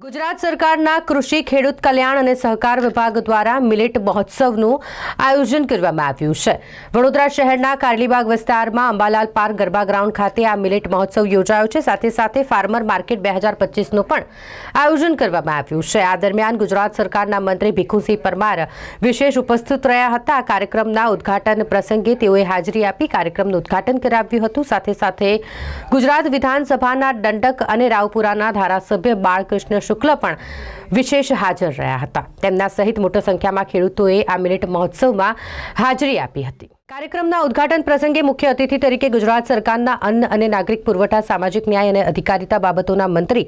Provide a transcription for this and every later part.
ગુજરાત સરકારના કૃષિ, ખેડૂત કલ્યાણ અને સહકાર વિભાગ દ્વારા મિલેટ મહોત્સવનું આયોજન કરવામાં આવ્યું છે. વડોદરા શહેરના કારલીબાગ વિસ્તારમાં અંબાલાલ પાર્ક ગરબા ગ્રાઉન્ડ ખાતે આ મિલેટ મહોત્સવ યોજાયો છે. સાથે સાથે ફાર્મર માર્કેટ બે હજાર પચીસનું પણ આયોજન કરવામાં આવ્યું છે. આ દરમિયાન ગુજરાત સરકારના મંત્રી ભીખુસિંહ પરમાર વિશેષ ઉપસ્થિત રહ્યા હતા. આ કાર્યક્રમના ઉદ્ઘાટન પ્રસંગે તેઓએ હાજરી આપી કાર્યક્રમનું ઉદ્ઘાટન કરાવ્યું હતું. સાથે સાથે ગુજરાત વિધાનસભાના દંડક અને રાવપુરાના ધારાસભ્ય બાળકૃષ્ણ શુક્લ પણ વિશેષ હાજર રહ્યા હતા. તેમના સહિત મોટી સંખ્યામાં ખેડૂતોએ આ મિનિટ મહોત્સવમાં હાજરી આપી હતી. કાર્યક્રમના ઉદઘાટન પ્રસંગે મુખ્ય અતિથિ તરીકે ગુજરાત સરકારના અન્ન અને નાગરિક પુરવઠા, સામાજિક ન્યાય અને અધિકારિતા બાબતોના મંત્રી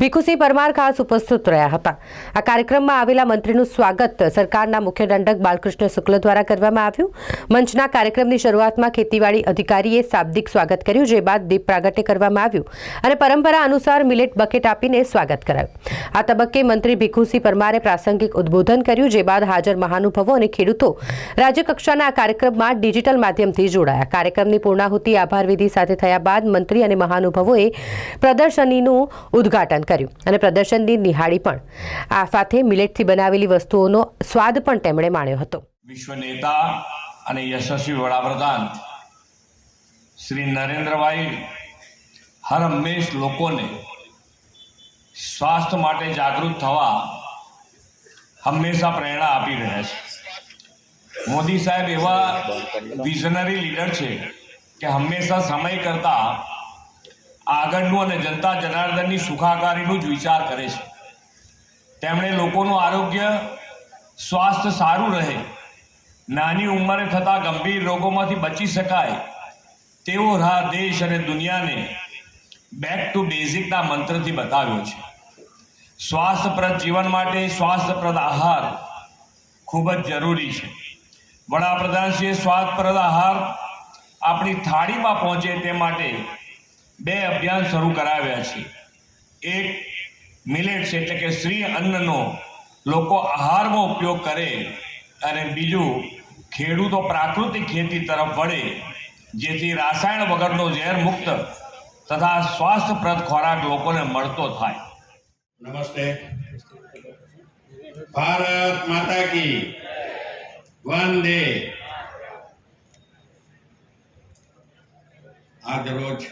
ભીખુસિંહ પરમાર ખાસ ઉપસ્થિત રહ્યા હતા. આ કાર્યક્રમમાં આવેલા મંત્રીનું સ્વાગત સરકારના મુખ્ય દંડક બાલકૃષ્ણ શુક્લ દ્વારા કરવામાં આવ્યું. મંચના કાર્યક્રમની શરૂઆતમાં ખેતીવાડી અધિકારીએ શાબ્દિક સ્વાગત કર્યું, જે બાદ દીપ પ્રાગટ્ય કરવામાં આવ્યું અને પરંપરા અનુસાર મિલેટ બકેટ આપીને સ્વાગત કરાયું. આ તબક્કે મંત્રી ભીખુસિંહ પરમારે પ્રાસંગિક ઉદ્બોધન કર્યું, જે બાદ હાજર મહાનુભાવો અને ખેડૂતો રાજ્યકક્ષાના આ કાર્યક્રમમાં ડિજિટલ માધ્યમથી જોડાયા. કાર્યક્રમની પૂર્ણાહુતિ આભાર વિધિ સાથે થયા બાદ મંત્રી અને મહાનુભાવોએ પ્રદર્શનીનું ઉદ્ઘાટન કર્યું અને પ્રદર્શનની નિહાળી પણ આ સાથે મિલેટથી બનાવેલી વસ્તુઓનો સ્વાદ પણ તેમણે માણ્યો હતો. વિશ્વ નેતા અને યશસ્વી વડાપ્રધાન શ્રી નરેન્દ્રભાઈ હર હંમેશ લોકોને સ્વાસ્થ્ય માટે જાગૃત થવા હંમેશા પ્રેરણા આપી રહ્યા છે. મોદી સાહેબ એવા વિઝનરી લીડર છે કે હંમેશા સમય કરતા આગળનું અને જનતા જનાર્દનની સુખાકારીનું જ વિચાર કરે છે. તેમણે લોકોનું આરોગ્ય, સ્વાસ્થ્ય સારું રહે, નાની ઉંમરે થતા ગંભીર રોગોમાંથી બચી શકાય તેવો રાહ દેશ અને દુનિયાને બેક ટુ બેઝિકના મંત્રથી બતાવ્યો છે. સ્વાસ્થ્યપ્રદ જીવન માટે સ્વાસ્થ્યપ્રદ આહાર ખૂબ જ જરૂરી છે. વડાપ્રધાનશ્રીએ સ્વાદપ્રદ આહાર આપણી થાળીમાં પહોંચે તે માટે બે અભિયાન શરૂ કરાવ્યા છે. એક મિલેટ્સ એટલે કે શ્રી અન્નનો લોકો આહારમાં ઉપયોગ કરે અને બીજું ખેડૂતો પ્રાકૃતિક ખેતી તરફ વળે, જેથી રાસાયણ વગરનો ઝેર મુક્ત તથા સ્વાસ્થ્યપ્રદ ખોરાક લોકોને મળતો થાય. નમસ્તે. ભારત માતા કી. વંદે. આજ રોજ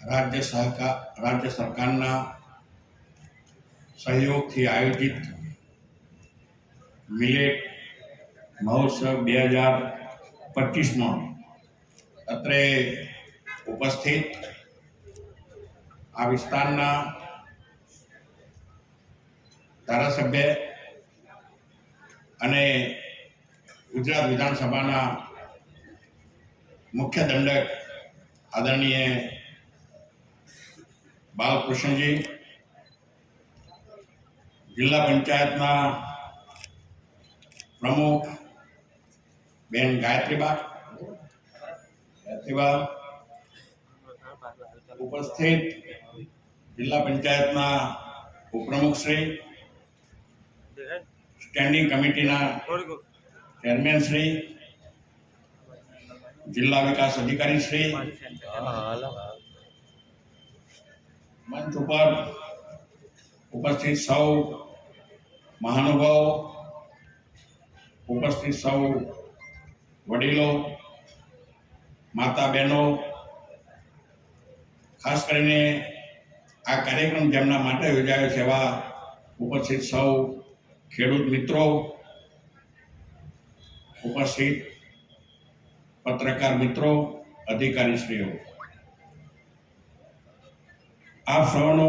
રાજ્ય સહકાર, રાજ્ય સરકારના સહયોગથી આયોજિત મિલેટ મહોત્સવ બે હજાર પચીસમાં અત્રે ઉપસ્થિત આ વિસ્તારના ધારાસભ્ય અને ગુજરાત વિધાનસભાના મુખ્ય દંડક આદરણીય બાલકૃષ્ણજી, જિલ્લા પંચાયતના પ્રમુખ બેન ગાયત્રીબા ગાયત્રીબા ઉપસ્થિત જિલ્લા પંચાયતના ઉપપ્રમુખ શ્રી સ્ટેન્ડિંગ કમિટીના ચેરમેન શ્રી જિલ્લા વિકાસ અધિકારી શ્રી મંચ ઉપર ઉપસ્થિત સૌ મહાનુભાવો ઉપસ્થિત સૌ વડીલો માતા બહેનો ખાસ કરીને આ કાર્યક્રમ જેમના માટે યોજાયો છે એવા ઉપસ્થિત સૌ ખેડૂત મિત્રો, ઉપસ્થિત પત્રકાર મિત્રો, અધિકારીશ્રીઓ, આપ સૌનો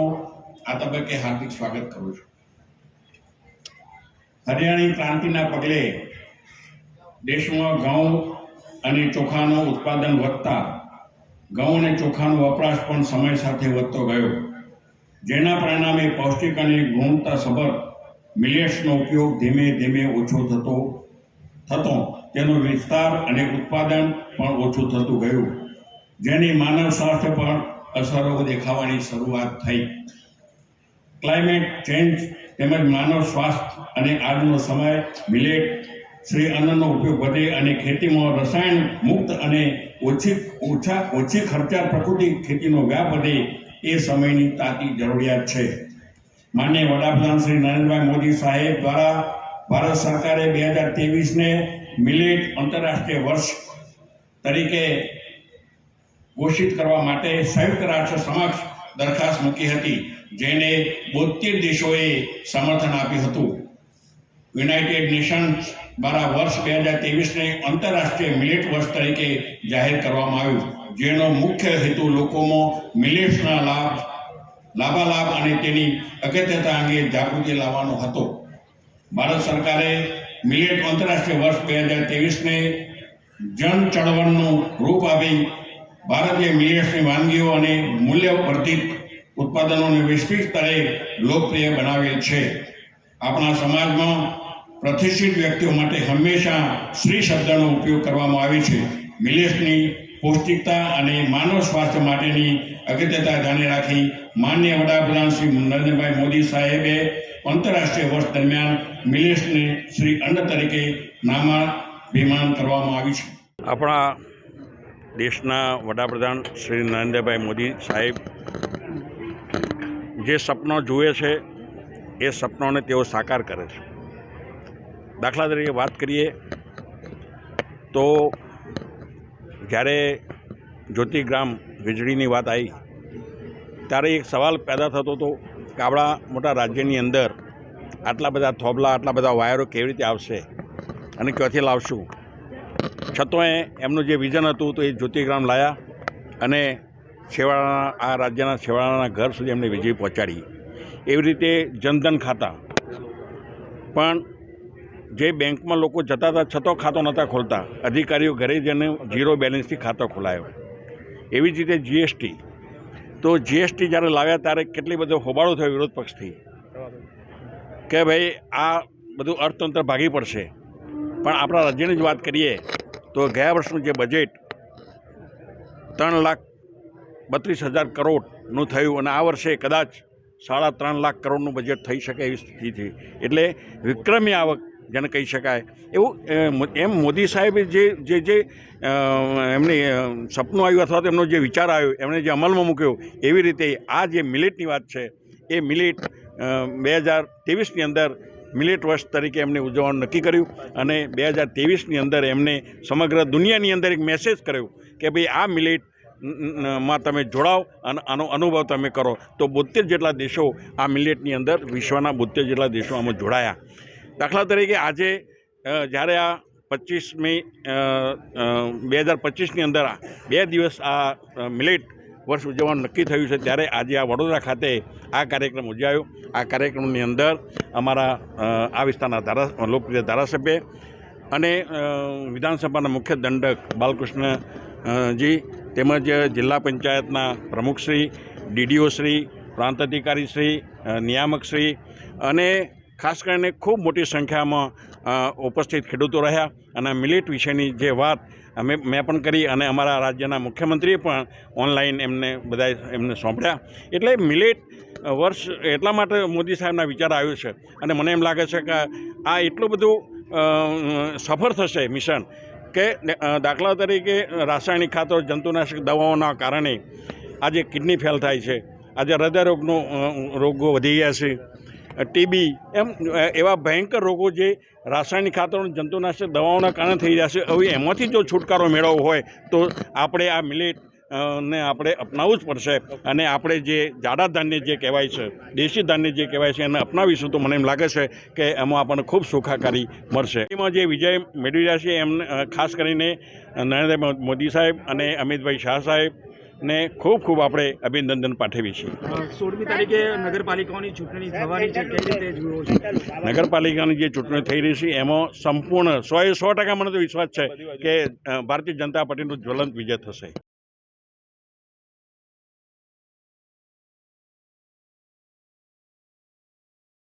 આ તબક્કે હાર્દિક સ્વાગત કરું છું. હરિયાણી ક્રાંતિના પગલે દેશમાં ઘઉં અને ચોખાનું ઉત્પાદન વધતા, ઘઉં અને ચોખાનો વપરાશ પણ સમય સાથે વધતો ગયો, જેના પરિણામે પૌષ્ટિક અને ગુણવત્તાસભર મિલેટ્સનો ઉપયોગ ધીમે ધીમે ઓછો થતો થતો, તેનો વિસ્તાર અને ઉત્પાદન પણ ઓછું થતું ગયું. જેની માનવ સ્વાસ્થ્ય પર અસરો દેખાવાની શરૂઆત થઈ. ક્લાઇમેટ ચેન્જ તેમજ માનવ સ્વાસ્થ્ય અને આજનો સમય મિલેટ શ્રી અન્નનો ઉપયોગ વધે અને ખેતીમાં રસાયણ મુક્ત અને ઓછી, ઓછા, ઓછી ખર્ચા પ્રકૃતિ ખેતીનો વ્યાપ વધે એ સમયની તાતી જરૂરિયાત છે. માન્ય વડાપ્રધાન શ્રી નરેન્દ્રભાઈ મોદી સાહેબ દ્વારા ભારત સરકારે બે હજાર ત્રેવીસને મિલેટ આંતરરાષ્ટ્રીય વર્ષ તરીકે ઘોષિત કરવા માટે સંયુક્ત રાષ્ટ્ર સમક્ષ દરખાસ્ત મૂકી હતી, જેને બોતેર દેશોએ સમર્થન આપ્યું હતું. યુનાઇટેડ નેશન્સ દ્વારા વર્ષ બે હજાર ત્રેવીસને આંતરરાષ્ટ્રીય મિલેટ વર્ષ તરીકે જાહેર કરવામાં આવ્યું, જેનો મુખ્ય હેતુ લોકોમાં મિલેટ્સના લાભ લાભાલાભ અને તેની અગત્યતા અંગે જાગૃતિ લાવવાનો હતો. ભારત સરકારે મિલેટ આંતરરાષ્ટ્રીય વર્ષ બે હજાર ત્રેવીસને જન ચળવળનું રૂપ આપી ભારતીય મિલેટ્સની વાનગીઓ અને મૂલ્યવર્ધિત ઉત્પાદનોને વૈશ્વિક સ્તરે લોકપ્રિય બનાવેલ છે. આપણા સમાજમાં પ્રતિષ્ઠિત વ્યક્તિઓ માટે હંમેશા શ્રી શબ્દનો ઉપયોગ કરવામાં આવે છે. મિલેટ્સની પૌષ્ટિકતા અને માનવ સ્વાસ્થ્ય માટેની અગત્યતા ધ્યાને રાખી માન્ય વડાપ્રધાન શ્રી નરેન્દ્રભાઈ મોદી સાહેબે આંતરરાષ્ટ્રીય વર્ષ દરમિયાન મિલેટ્સને શ્રી અન્ન તરીકે નામાભિમાન કરવામાં આવ્યું છે. આપણા દેશના વડાપ્રધાન શ્રી નરેન્દ્રભાઈ મોદી સાહેબ જે સપનો જુએ છે, એ સપનોને તેઓ સાકાર કરે છે. દાખલા તરીકે વાત કરીએ તો જ્યારે જ્યોતિગ્રામ વીજળીની વાત આવી, ત્યારે એક સવાલ પેદા થતો હતો કે આપણા મોટા રાજ્યની અંદર આટલા બધા થોભલા આટલા બધા વાયરો કેવી રીતે આવશે અને ક્યાંથી લાવશું? છતાંય એમનું જે વિઝન હતું તો એ જ્યોતિગ્રામ લાયા અને છેવાડાના, આ રાજ્યના છેવાડાના ઘર સુધી એમને વીજળી પહોંચાડી. એવી રીતે જનધન ખાતા. પણ જે બેંકમાં લોકો જતા હતા, છતાં ખાતો નહોતા ખોલતા. અધિકારીઓ ઘરે જઈને ઝીરો બેલેન્સથી ખાતો ખોલાયો. એવી જ રીતે જીએસટી તો જીએસટી જ્યારે લાવ્યા ત્યારે કેટલી બધો હોબાળો થયો વિરોધ પક્ષથી. કે ભાઈ, આ બધું અર્થતંત્ર ભાગી પડશે. પણ આપણા રાજ્યની જ વાત કરીએ, તો ગયા વર્ષનું જે બજેટ ત્રણ લાખ બત્રીસ હજાર કરોડનું થયું અને આ વર્ષે કદાચ સાડા ત્રણ લાખ કરોડનું બજેટ થઈ શકે એવી સ્થિતિ થઈ એટલે વિક્રમી આવક જેને કહી શકાય. એવું એમ મોદી સાહેબે જે જે જે એમની સપનું આવ્યું અથવા તો એમનો જે વિચાર આવ્યો, એમણે જે અમલમાં મૂક્યો, એવી રીતે આ જે મિલેટની વાત છે, એ મિલેટ બે હજાર ત્રેવીસની અંદર મિલેટ વર્ષ તરીકે એમને ઉજવવાનું નક્કી કર્યું અને બે હજાર ત્રેવીસની અંદર એમને સમગ્ર દુનિયાની અંદર એક મેસેજ કર્યો કે ભાઈ આ મિલેટમાં તમે જોડાઓ અને આનો અનુભવ તમે કરો. તો બોતેર જેટલા દેશો આ મિલેટની અંદર વિશ્વના બોતેર જેટલા દેશો આમાં જોડાયા. દાખલા તરીકે આજે જ્યારે આ પચીસમી બે હજાર પચીસની અંદર આ બે દિવસ આ મિલેટ વર્ષ ઉજવવાનું નક્કી થયું છે, ત્યારે આજે આ વડોદરા ખાતે આ કાર્યક્રમ ઉજવાયો. આ કાર્યક્રમની અંદર અમારા આ વિસ્તારના ધારા, લોકપ્રિય ધારાસભ્ય અને વિધાનસભાના મુખ્ય દંડક બાલકૃષ્ણજી તેમજ જિલ્લા પંચાયતના પ્રમુખશ્રી ડીડીઓશ્રી પ્રાંત અધિકારીશ્રી નિયામકશ્રી અને ખાસ કરીને ખૂબ મોટી સંખ્યામાં ઉપસ્થિત ખેડૂતો રહ્યા અને મિલેટ વિશેની જે વાત અમે, મેં પણ કરી અને અમારા રાજ્યના મુખ્યમંત્રીએ પણ ઓનલાઈન એમને બધા એમને સોંપડ્યા. એટલે મિલેટ વર્ષ એટલા માટે મોદી સાહેબના વિચાર આવ્યો છે અને મને એમ લાગે છે કે આ એટલું બધું સફળ થશે મિશન કે દાખલા તરીકે રાસાયણિક ખાતર, જંતુનાશક દવાઓના કારણે આજે કિડની ફેલ થાય છે. આજે હૃદયરોગનો રોગો વધી ગયા છે. ટીબી, એમ એવા ભયંકર રોગો જે રાસાયણિક ખાતરો જંતુનાશક દવાઓના કારણે થઈ છે, હવે એમાંથી જો છુટકારો મેળવવો હોય, તો આપણે આ મિલેટ ને આપણે અપનાવવું જ પડશે. અને આપણે જે જાડા ધાન્ય જે કહેવાય છે, દેશી ધાન્ય જે કહેવાય છે, એને અપનાવીશું તો મને એમ લાગે છે કે એમાં આપણને ખૂબ સુખાકારી મળશે. એમાં જે વિજય મેળવી રહ્યા છે એમને ખાસ કરીને નરેન્દ્ર મોદી સાહેબ અને અમિતભાઈ શાહ સાહેબ ને ખૂબ ખૂબ આપણે અભિનંદન પાઠવીએ છીએ. સોળમી તારીખે નગરપાલિકાઓની ચૂંટણી થવાની છે કેવી રીતે જુઓ છો? નગરપાલિકાની જે ચૂંટણી થઈ રહી છે એમાં સંપૂર્ણ સો એ સો ટકા મને તો વિશ્વાસ છે કે ભારતીય જનતા પાર્ટીનો જ્વલંત વિજય થશે.